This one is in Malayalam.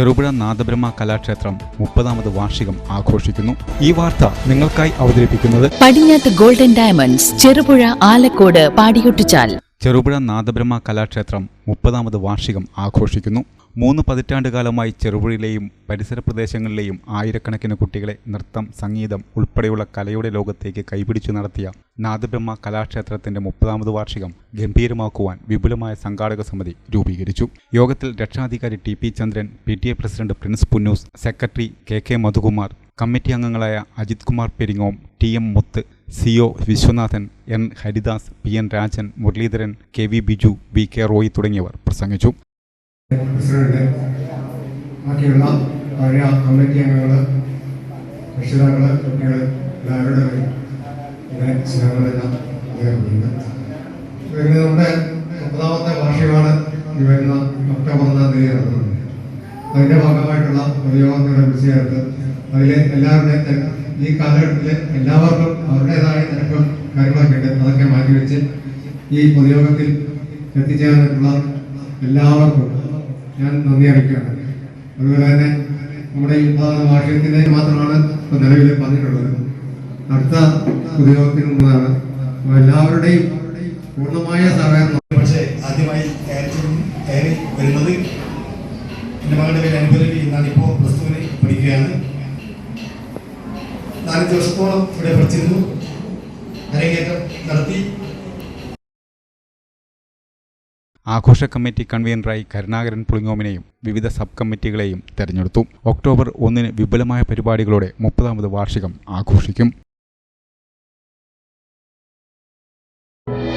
ചെറുപുഴ നാദബ്രഹ്മ കലാക്ഷേത്രം മുപ്പതാമത് വാർഷികം ആഘോഷിക്കുന്നു. ഈ വാർത്ത നിങ്ങൾക്കായി അവതരിപ്പിക്കുന്നത് പടിഞ്ഞാത്ത് ഗോൾഡൻ ഡയമണ്ട്സ് ചെറുപുഴ ആലക്കോട് പാടിയൊട്ടിച്ചാൽ. ചെറുപുഴ നാദബ്രഹ്മ കലാക്ഷേത്രം മുപ്പതാമത് വാർഷികം ആഘോഷിക്കുന്നു. മൂന്ന് പതിറ്റാണ്ടുകാലമായി ചെറുപുഴയിലെയും പരിസര പ്രദേശങ്ങളിലെയും ആയിരക്കണക്കിന് കുട്ടികളെ നൃത്തം സംഗീതം ഉൾപ്പെടെയുള്ള കലയുടെ ലോകത്തേക്ക് കൈപിടിച്ചു നടത്തിയ നാദബ്രഹ്മ കലാക്ഷേത്രത്തിന്റെ മുപ്പതാമത് വാർഷികം ഗംഭീരമാക്കുവാൻ വിപുലമായ സംഘാടക സമിതി രൂപീകരിച്ചു. യോഗത്തിൽ രക്ഷാധികാരി T P Chandran P T A president Prince Punnoose secretary K K Madhukumar committee അംഗങ്ങളായ Ajith Kumar Peringome T M Muthu C O Viswanathan N Haridas P N Rajan Muraleedharan K V Biju B K Roy തുടങ്ങിയവർ പ്രസംഗിച്ചു. ബാക്കിയുള്ള പഴയ കമ്മിറ്റി അംഗങ്ങൾ രക്ഷിതാക്കൾ കുട്ടികൾ എല്ലാവരുടെ ഇവിടെ സ്നേഹമെല്ലാം നേർന്നുണ്ട് പിന്നെ നമ്മുടെ മുപ്പതാമത്തെ വാർഷികമാണ് ഈ വരുന്ന ഒക്ടോബർ ഒന്നാം തീയതി നടത്തുന്നത് അതിന്റെ ഭാഗമായിട്ടുള്ള പൊതുയോഗത്തിനെ വിളിച്ചു ചേർത്ത് അതിലെ എല്ലാവരുടെയും ഈ കാലഘട്ടത്തിലെ എല്ലാവർക്കും അവരുടേതായ തിരക്കും കാര്യങ്ങളൊക്കെ ഉണ്ട് അതൊക്കെ മാറ്റിവെച്ച് ഈ പൊതുയോഗത്തിൽ എത്തിച്ചേർന്നിട്ടുള്ള എല്ലാവർക്കും ഞാൻ നന്ദി അറിയിക്കുകയാണ് അതുപോലെ തന്നെ നമ്മുടെ ഈ വാർഷികത്തിന്റെ മാത്രമാണ് ഇപ്പോൾ നിലവിൽ പറഞ്ഞിട്ടുള്ളത് അടുത്ത ഉദ്യോഗത്തിനുള്ളതാണ് എല്ലാവരുടെയും പൂർണമായ സഹകരണം പക്ഷേ ആദ്യമായി കയറി വരുന്നത് എന്റെ മകളുടെ പേര് അനുപല്ലവി എന്നാണ് ഇപ്പോൾ പ്ലസ് ടുവിന് പഠിക്കുകയാണ്. നാല് ദിവസത്തോളം ഇവിടെ പഠിച്ചിരുന്നു. അരങ്ങേറ്റം നടത്തി. ആഘോഷ കമ്മിറ്റി കൺവീനറായി കരുണാകരൻ പുളിങ്ങോമിനെയും വിവിധ സബ് കമ്മിറ്റികളെയും തെരഞ്ഞെടുത്തു. ഒക്ടോബർ ഒന്നിന് വിപുലമായ പരിപാടികളോടെ മുപ്പതാമത് വാർഷികം ആഘോഷിക്കും.